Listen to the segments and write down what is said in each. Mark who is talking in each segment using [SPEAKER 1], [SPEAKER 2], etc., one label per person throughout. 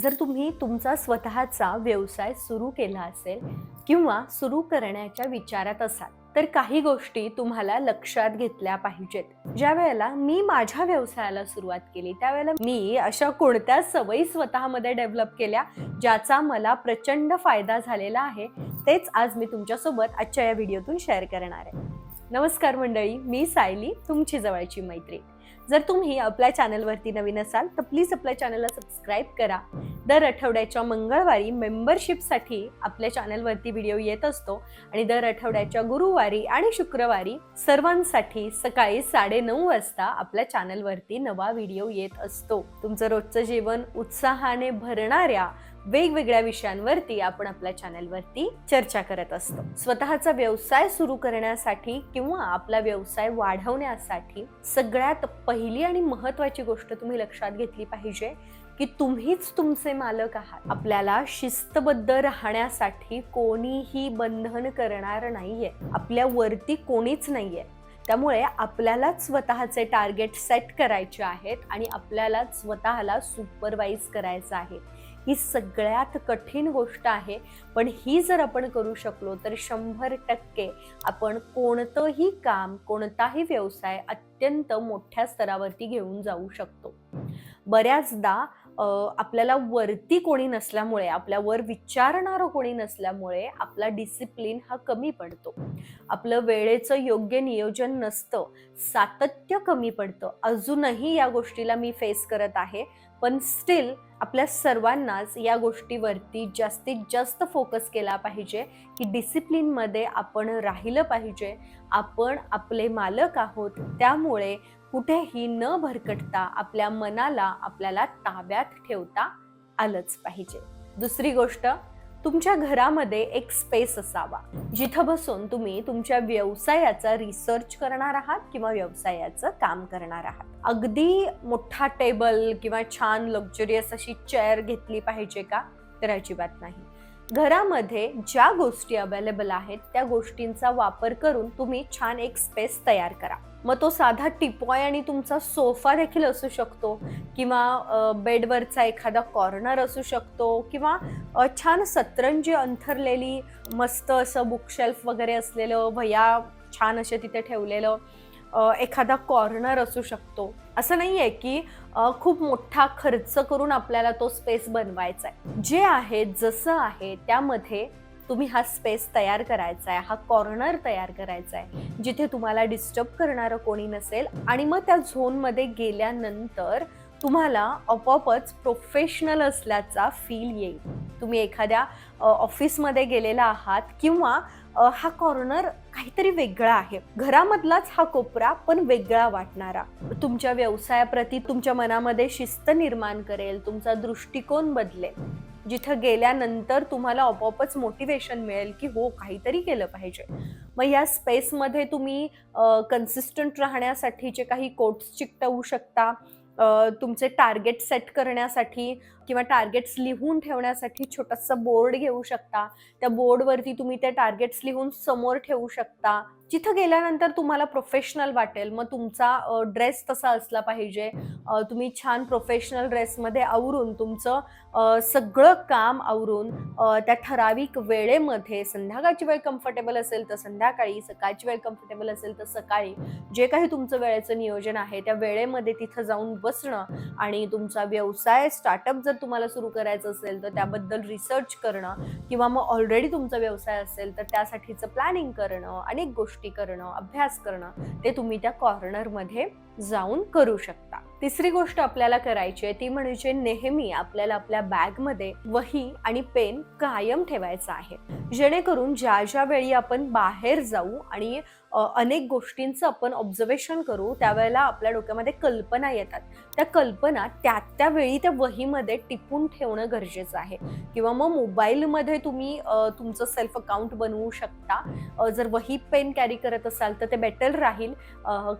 [SPEAKER 1] जर तुम्ही तुमचा स्वतःचा व्यवसाय सुरू केला असेल किंवा सुरू करण्याच्या विचारात असाल तर काही गोष्टी तुम्हाला लक्षात घेतल्या पाहिजेत. ज्या वेळेला मी माझ्या व्यवसायाला सुरुवात केली त्यावेळेला मी अशा कोणत्या सवयी स्वतःमध्ये डेव्हलप केल्या ज्याचा मला प्रचंड फायदा झालेला आहे तेच आज मी तुमच्यासोबत आजच्या या व्हिडिओतून शेअर करणार आहे. नमस्कार मंडळी मी सायली तुमची जवळची मैत्री जर तुम्ही आपल्या चॅनलवरती नवीन असाल तर प्लीज आपल्या चॅनलला सबस्क्राईब करा. दर आठवड्याच्या मंगळवारी मेंबरशिपसाठी आपल्या चॅनलवरती व्हिडिओ येत असतो आणि दर आठवड्याच्या गुरुवारी आणि शुक्रवारी सर्वांसाठी सकाळी साडेनऊ वाजता आपल्या चॅनलवरती नवा व्हिडिओ येत असतो. तुमचं रोजचं जीवन उत्साहाने भरणाऱ्या वेगवेगळ्या विषयांवरती आपण आपल्या चॅनलवरती चर्चा करत असतो. स्वतःचा व्यवसाय सुरू करण्यासाठी किंवा आपला व्यवसाय वाढवण्यासाठी सगळ्यात पहिली आणि महत्वाची गोष्ट तुम्ही लक्षात घेतली पाहिजे की तुम्हीच तुमचे मालक आहात. आपल्याला शिस्तबद्ध राहण्यासाठी कोणीही बंधन करणार नाहीये. आपल्या वरती कोणीच नाहीये. त्यामुळे आपल्यालाच स्वतःचे टार्गेट सेट करायचे आहेत आणि आपल्यालाच स्वतःला सुपरवाईज करायचं आहे. ही सगळ्यात कठीण गोष्ट आहे. पण ही जर आपण करू शकलो तर शंभर टक्के आपण कोणतंही काम कोणताही व्यवसाय अत्यंत मोठ्या स्तरावरती घेऊन जाऊ शकतो. बऱ्याचदा आपल्याला वरती कोणी नसल्यामुळे आपल्यावर विचारणारं कोणी नसल्यामुळे आपला डिसिप्लिन हा कमी पडतो. आपलं वेळेचं योग्य नियोजन नसतं सातत्य कमी पडतं. अजूनही या गोष्टीला मी फेस करत आहे पण स्टील आपल्या सर्वांनाच या गोष्टीवरती जास्तीत जास्त फोकस केला पाहिजे की डिसिप्लिनमध्ये आपण राहिलं पाहिजे. आपण आपले मालक आहोत त्यामुळे कुठेही न भरकटता आपल्या मनाला आपल्याला ताब्यात ठेवता आलंच पाहिजे. दुसरी गोष्ट तुमच्या घरामध्ये एक स्पेस असावा. जिथं बसून तुम्ही तुमच्या व्यवसायाचा रिसर्च करणार आहात किंवा व्यवसायाचं काम करणार आहात. अगदी मोठा टेबल किंवा छान लक्झरियस अशी चेअर घेतली पाहिजे का? तर अजिबात नाही. घरामध्ये ज्या गोष्टी अवेलेबल आहेत त्या गोष्टींचा वापर करून तुम्ही छान एक स्पेस तयार करा. मग तो साधा टिपॉय आणि तुमचा सोफा देखील असू शकतो किंवा बेडवरचा एखादा कॉर्नर असू शकतो किंवा छान सतरंजी अंथरलेली मस्त असं बुकशेल्फ वगैरे असलेलं वह्या छान असे तिथे ठेवलेलं एखादा कॉर्नर असू शकतो. असं नाही आहे की खूप मोठा खर्च करून आपल्याला तो स्पेस बनवायचा आहे जे आहे जसं आहे त्यामध्ये तुम्ही हा स्पेस तयार करायचा आहे हा कॉर्नर तयार करायचा आहे जिथे तुम्हाला डिस्टर्ब करणारं कोणी नसेल आणि मग त्या झोनमध्ये गेल्यानंतर तुम्हाला आपोआपच प्रोफेशनल असल्याचा फील येईल. तुम्ही एखाद्या ऑफिसमध्ये गेलेला आहात किंवा हा कॉर्नर काहीतरी वेगळा आहे. घरामधलाच हा कोपरा पण वेगळा वाटणारा. तुमच्या व्यवसायाप्रती तुमच्या मनामध्ये शिस्त निर्माण करेल तुमचा दृष्टिकोन बदलेल. जिथं गेल्यानंतर तुम्हाला आपोआपच मोटिवेशन मिळेल की हो काहीतरी केलं पाहिजे. मग या स्पेसमध्ये तुम्ही कन्सिस्टंट राहण्यासाठीचे काही कोट्स चिकटवू शकता तुमचे टार्गेट सेट करण्यासाठी किंवा टार्गेट्स लिहून ठेवण्यासाठी छोटासा बोर्ड घेऊ शकता. त्या बोर्डवरती तुम्ही ते टार्गेट्स लिहून समोर ठेवू शकता. जिथं गेल्यानंतर तुम्हाला प्रोफेशनल वाटेल. मग तुमचा ड्रेस तसा असला पाहिजे. तुम्ही छान प्रोफेशनल ड्रेसमध्ये आवरून तुमचं सगळं काम आवरून त्या ठराविक वेळेमध्ये संध्याकाळची वेळ कम्फर्टेबल असेल तर संध्याकाळी सकाळची वेळ कम्फर्टेबल असेल तर सकाळी जे काही तुमचं वेळेचं नियोजन आहे त्या वेळेमध्ये तिथं जाऊन बसणं आणि तुमचा व्यवसाय स्टार्टअप जर तुम्हाला सुरू करायचं असेल तर त्याबद्दल रिसर्च करणं किंवा मग ऑलरेडी तुमचा व्यवसाय असेल तर त्यासाठीचं प्लॅनिंग करणं अनेक गोष्टी करणं अभ्यास करणं ते तुम्ही त्या कॉर्नरमध्ये जाऊन करू शकता. तिसरी गोष्ट आपल्याला करायची आहे ती म्हणजे नेहमी आपल्याला आपल्या बॅगमध्ये वही आणि पेन कायम ठेवायचा आहे. जेणेकरून ज्या ज्या वेळी आपण बाहेर जाऊ आणि अनेक गोष्टींचं आपण ऑब्झर्वेशन करू त्यावेळेला आपल्या डोक्यामध्ये कल्पना येतात. त्या कल्पना त्या त्या वेळी त्या वहीमध्ये टिपून ठेवणं गरजेचं आहे. किंवा मग मोबाईलमध्ये तुम्ही तुमचं सेल्फ अकाउंट बनवू शकता. जर वही पेन कॅरी करत असाल तर ते बेटर राहील.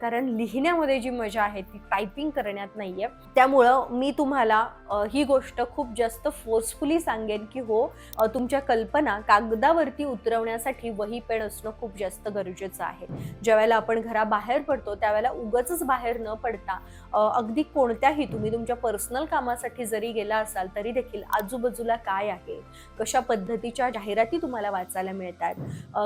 [SPEAKER 1] कारण लिहिण्यामध्ये जी मजा आहे ती टायपिंग करण्यात नाही आहे त्यामुळं मी तुम्हाला ही गोष्ट खूप जास्त फोर्सफुली सांगेन की हो तुमच्या कल्पना कागदावरती उतरवण्यासाठी वही पेन असणं खूप जास्त गरजेचं आहे. आहेत ज्यावेळेला आपण घराबाहेर पडतो त्यावेळेला उगच बाहेर न पडता अगदी कोणत्याही तुम्ही तुमच्या पर्सनल कामासाठी जरी गेला असाल तरी देखील आजूबाजूला काय आहे? कशा पद्धतीच्या जाहिराती तुम्हाला वाचायला मिळतात?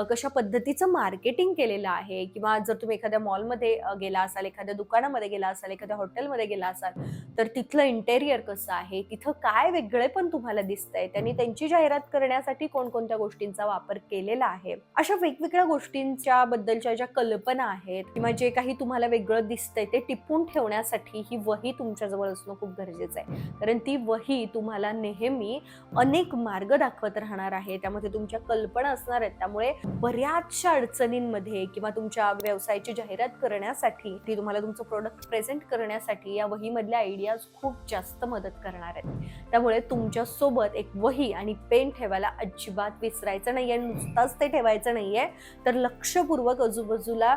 [SPEAKER 1] कशा पद्धतीचं मार्केटिंग केलेलं आहे? किंवा जर तुम्ही एखाद्या मॉलमध्ये गेला असाल एखाद्या दुकानामध्ये गेला असाल एखाद्या हॉटेलमध्ये गेला असाल तर तिथलं इंटेरियर कसं आहे? तिथं काय वेगळे पण तुम्हाला दिसतंय? त्यांनी त्यांची जाहिरात करण्यासाठी कोणकोणत्या गोष्टींचा वापर केलेला आहे? अशा वेगवेगळ्या गोष्टींच्या तुमच्या ज्या कल्पना आहेत किंवा जे काही तुम्हाला वेगळं दिसतंय ते टिपून ठेवण्यासाठी ही वही तुमच्याजवळ असणं खूप गरजेचं आहे. कारण ती वही तुम्हाला नेहमी अनेक मार्ग दाखवत राहणार आहे. त्यामध्ये तुमच्या कल्पना असणार आहेत. त्यामुळे बऱ्याचशा अडचणींमध्ये किंवा तुमच्या व्यवसायाची जाहिरात करण्यासाठी ती तुम्हाला तुमचं प्रोडक्ट प्रेझेंट करण्यासाठी या वहीमधल्या आयडियाज खूप जास्त मदत करणार आहेत. त्यामुळे तुमच्यासोबत एक वही आणि पेन ठेवायला अजिबात विसरायचं नाहीये. नुसताच ते ठेवायचं नाहीये. तर लक्षपूर्वक आजूबाजूला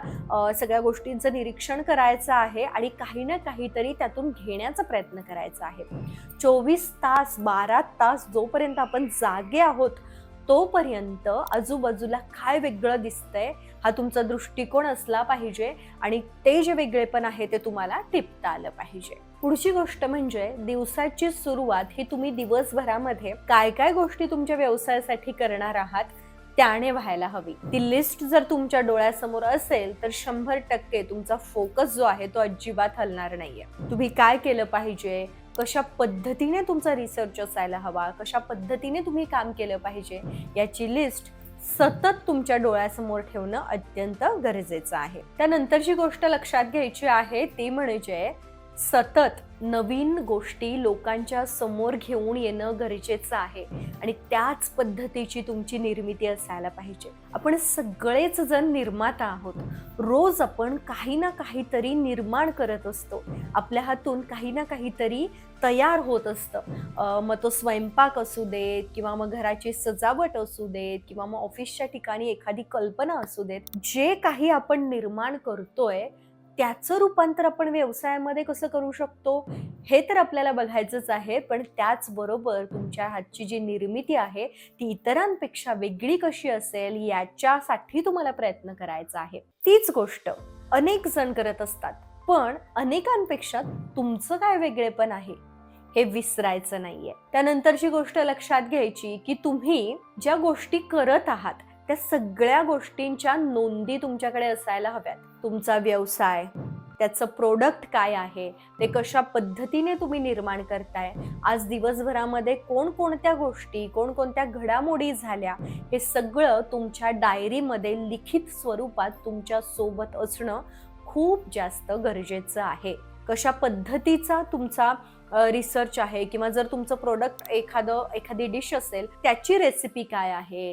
[SPEAKER 1] सगळ्या गोष्टींचं निरीक्षण करायचं आहे आणि काही ना काहीतरी त्यातून घेण्याचा प्रयत्न करायचा आहे. चोवीस तास बारा तास जोपर्यंत आपण जागे आहोत तोपर्यंत आजूबाजूला काय वेगळं दिसतंय हा तुमचा दृष्टिकोन असला पाहिजे आणि ते जे वेगळेपण आहे ते तुम्हाला टिपता आलं पाहिजे. पुढची गोष्ट म्हणजे दिवसाची सुरुवात ही तुम्ही दिवसभरामध्ये काय काय गोष्टी तुमच्या व्यवसायासाठी करणार आहात त्याने व्हायला हवी. ती लिस्ट जर तुमच्या डोळ्यासमोर असेल तर शंभर टक्के तुमचा फोकस जो आहे तो अजिबात हलणार नाहीये. तुम्ही काय केलं पाहिजे? कशा पद्धतीने तुमचा रिसर्च असायला हवा? कशा पद्धतीने तुम्ही काम केलं पाहिजे? याची लिस्ट सतत तुमच्या डोळ्यासमोर ठेवणं अत्यंत गरजेचं आहे. त्यानंतरची गोष्ट लक्षात घ्यायची आहे ती म्हणजे सतत नवीन गोष्टी लोकांच्या समोर घेऊन येणं गरजेचं आहे. आणि त्याच पद्धतीची तुमची निर्मिती असायला पाहिजे. आपण सगळेच जण निर्माता आहोत. रोज आपण काही ना काहीतरी निर्माण करत असतो. आपल्या हातून काही ना काहीतरी तयार होत असतं. मग तो स्वयंपाक असू देत किंवा मग घराची सजावट असू देत किंवा मग ऑफिसच्या ठिकाणी एखादी कल्पना असू देत. जे काही आपण निर्माण करतोय त्याचं रूपांतर आपण व्यवसायामध्ये कसं करू शकतो हे तर आपल्याला बघायचंच आहे. पण त्याचबरोबर तुमच्या हातची जी निर्मिती आहे ती इतरांपेक्षा वेगळी कशी असेल याच्यासाठी तुम्हाला प्रयत्न करायचा आहे. तीच गोष्ट अनेक जण करत असतात. पण अनेकांपेक्षा तुमचं काय वेगळेपण आहे हे विसरायचं नाहीये. त्यानंतरची गोष्ट लक्षात घ्यायची की तुम्ही ज्या गोष्टी करत आहात त्या सगळ्या गोष्टींच्या नोंदी तुमच्याकडे असायला हव्यात. तुमचा व्यवसाय त्याचं प्रोडक्ट काय आहे ते कशा पद्धतीने तुम्ही निर्माण करताय आज दिवसभरामध्ये कोणकोणत्या गोष्टी कोणकोणत्या घडामोडी झाल्या हे सगळं तुमच्या डायरीमध्ये लिखित स्वरूपात तुमच्यासोबत असणं खूप जास्त गरजेचं आहे. कशा पद्धतीचा तुमचा रिसर्च आहे किंवा जर तुमचं प्रोडक्ट एखादं एखादी डिश असेल त्याची रेसिपी काय आहे?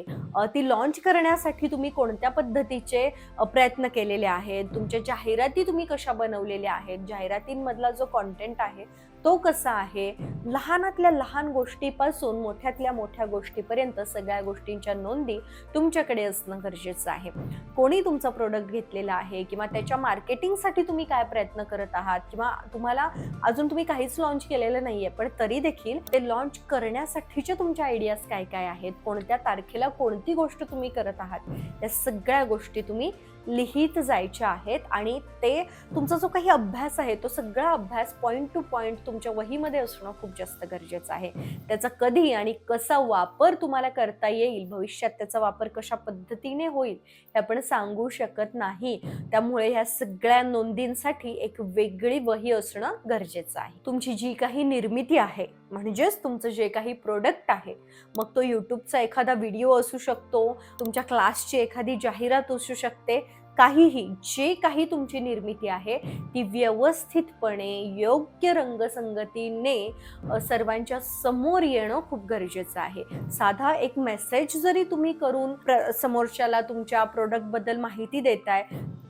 [SPEAKER 1] ती लॉन्च करण्यासाठी तुम्ही कोणत्या पद्धतीचे प्रयत्न केलेले आहेत? तुमच्या जाहिराती तुम्ही कशा बनवलेल्या आहेत? जाहिरातींमधला जो कॉन्टेंट आहे तो कसा आहे? लहानातल्या लहान गोष्टीपासून मोठ्यातल्या मोठ्या गोष्टीपर्यंत सगळ्या गोष्टींच्या नोंदी तुमच्याकडे असणं गरजेचं आहे. कोणी तुमचा प्रोडक्ट घेतलेला आहे किंवा त्याच्या मार्केटिंगसाठी तुम्ही काय प्रयत्न करत आहात? किंवा तुम्हाला अजून तुम्ही काहीच लॉन्च केलेलं नाहीये पण तरी देखील ते लॉन्च करण्यासाठीच्या तुमच्या आयडियाज काय काय आहेत कोणत्या तारखेला कोणती गोष्ट तुम्ही करत आहात या सगळ्या गोष्टी तुम्ही लिहित जायच्या आहेत आणि ते तुमचा जो काही अभ्यास आहे तो सगळा अभ्यास पॉईंट टू पॉईंट तुमच्या वहीमध्ये असणं खूप जास्त गरजेचं आहे. त्याचा कधी आणि कसा वापर तुम्हाला करता येईल भविष्यात त्याचा वापर कशा पद्धतीने होईल हे आपण सांगू शकत नाही. त्यामुळे ह्या सगळ्या नोंदींसाठी एक वेगळी वही असणं गरजेचं आहे. तुमची जी काही निर्मिती आहे म्हणजेच तुमचं जे काही प्रोडक्ट आहे मग तो यूट्यूबचा एखादा व्हिडिओ असू शकतो तुमच्या क्लासची एखादी जाहिरात असू शकते काहीही जे काही तुमची निर्मिती आहे ती व्यवस्थितपणे योग्य रंगसंगतीने सर्वांच्या समोर येणं खूप गरजेचं आहे. साधा एक मेसेज जरी तुम्ही करून प्र- समोरच्याला तुमच्या प्रोडक्टबद्दल माहिती देताय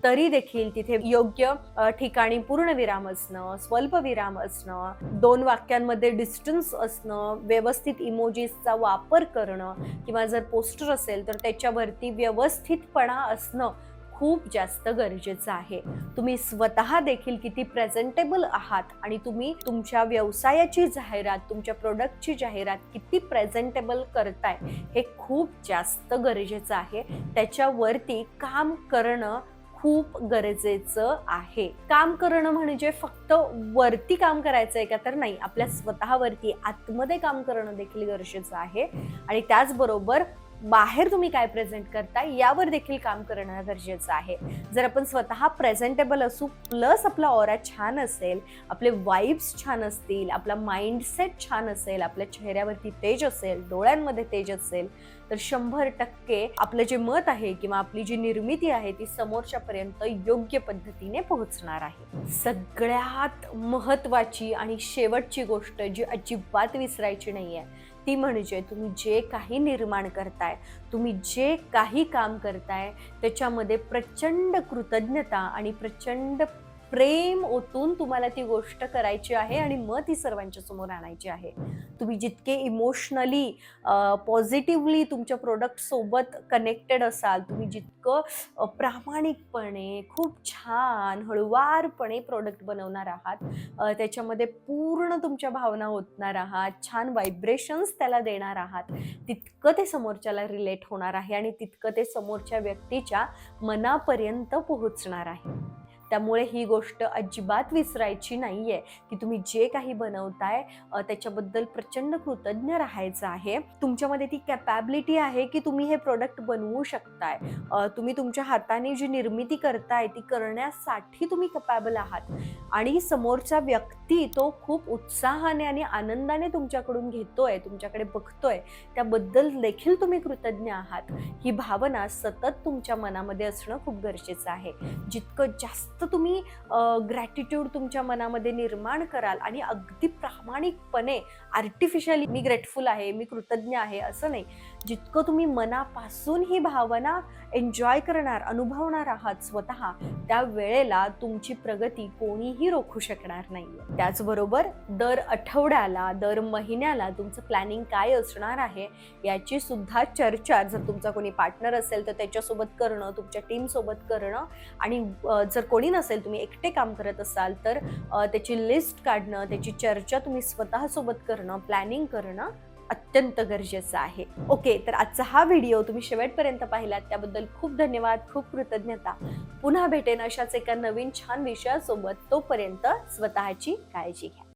[SPEAKER 1] तरी देखील तिथे योग्य ठिकाणी पूर्ण विराम असणं स्वल्प विराम असणं दोन वाक्यांमध्ये डिस्टन्स असणं व्यवस्थित इमोजीसचा वापर करणं किंवा जर पोस्टर असेल तर त्याच्यावरती व्यवस्थितपणा असणं खूप जास्त गरजेचं आहे. तुम्ही स्वतः देखील किती प्रेझेंटेबल आहात आणि तुम्ही तुमच्या व्यवसायाची जाहिरात तुमच्या प्रोडक्टची जाहिरात किती प्रेझेंटेबल करताय हे खूप जास्त गरजेचं आहे. त्याच्यावरती काम करणं खूप गरजेचं आहे. काम करणं म्हणजे फक्त वरती काम करायचं आहे का तर नाही आपल्या स्वतःवरती आतमध्ये काम करणं देखील गरजेचं आहे. आणि त्याचबरोबर बाहेर तुम्ही काय प्रेझेंट करताय यावर देखील काम करणं गरजेचं आहे. जर आपण स्वतः प्रेझेंटेबल असू प्लस आपला ऑरा छान असेल आपले वाईब्स छान असतील आपला माइंडसेट छान असेल आपल्या चेहऱ्यावरती तेज असेल डोळ्यांमध्ये तेज असेल तर शंभर टक्के आपलं जे मत आहे किंवा आपली जी निर्मिती आहे ती समोरच्यापर्यंत योग्य पद्धतीने पोहोचणार आहे. सगळ्यात महत्वाची आणि शेवटची गोष्ट जी अजिबात विसरायची नाहीये ती म्हणजे तुम्ही जे काही निर्माण करताय तुम्ही जे काही काम करताय त्याच्यामध्ये प्रचंड कृतज्ञता आणि प्रचंड प्रेम ओतून तुम्हाला ती गोष्ट करायची आहे आणि मग ती सर्वांच्या समोर आणायची आहे. तुम्ही जितके इमोशनली पॉझिटिव्हली तुमच्या प्रोडक्ट सोबत कनेक्टेड असाल तुम्ही जितकं प्रामाणिकपणे खूप छान हळुवारपणे प्रोडक्ट बनवणार आहात त्याच्यामध्ये पूर्ण तुमच्या भावना ओतणार आहात छान व्हायब्रेशन्स त्याला देणार आहात तितकं ते समोरच्याला रिलेट होणार आहे आणि तितकं ते समोरच्या व्यक्तीच्या मनापर्यंत पोहोचणार आहे. त्यामुळे ही गोष्ट अजिबात विसरायची नाही आहे की तुम्ही जे काही बनवताय त्याच्याबद्दल प्रचंड कृतज्ञ राहायचं आहे. तुमच्यामध्ये ती कॅपॅबिलिटी आहे की तुम्ही हे प्रोडक्ट बनवू शकताय. तुम्ही तुमच्या हाताने जी निर्मिती करताय ती करण्यासाठी तुम्ही कपॅबल आहात. आणि समोरचा व्यक्ती तो खूप उत्साहाने आणि आनंदाने तुमच्याकडून घेतोय तुमच्याकडे बघतोय त्याबद्दल देखील तुम्ही कृतज्ञ आहात. ही भावना सतत तुमच्या मनामध्ये असणं खूप गरजेचं आहे. जितकं जास्त तुम्ही ग्रॅटिट्यूड तुमच्या मनामध्ये निर्माण कराल आणि अगदी प्रामाणिकपणे आर्टिफिशियली मी ग्रेटफुल आहे मी कृतज्ञ आहे असं नाही. जितकं तुम्ही मनापासून ही भावना एन्जॉय करणार अनुभवणार आहात स्वतः त्या वेळेला तुमची प्रगती कोणीही रोखू शकणार नाही त्याचबरोबर दर आठवड्याला दर महिन्याला तुमचं प्लॅनिंग काय असणार आहे याची सुद्धा चर्चा जर तुमचा कोणी पार्टनर असेल तर त्याच्यासोबत करणं तुमच्या टीमसोबत करणं आणि जर कोणी नसेल तुम्ही एकटे काम करत असाल तर त्याची लिस्ट काढणं त्याची चर्चा तुम्ही स्वतःसोबत करणं प्लॅनिंग करणं अत्यंत गरजेचं आहे. ओके तर आजचा हा व्हिडिओ तुम्ही शेवटपर्यंत पाहिलात. त्याबद्दल खूप धन्यवाद खूप कृतज्ञता. पुन्हा भेटेन अशाच एका नवीन छान विषयासोबत. तोपर्यंत स्वतःची काळजी घ्या.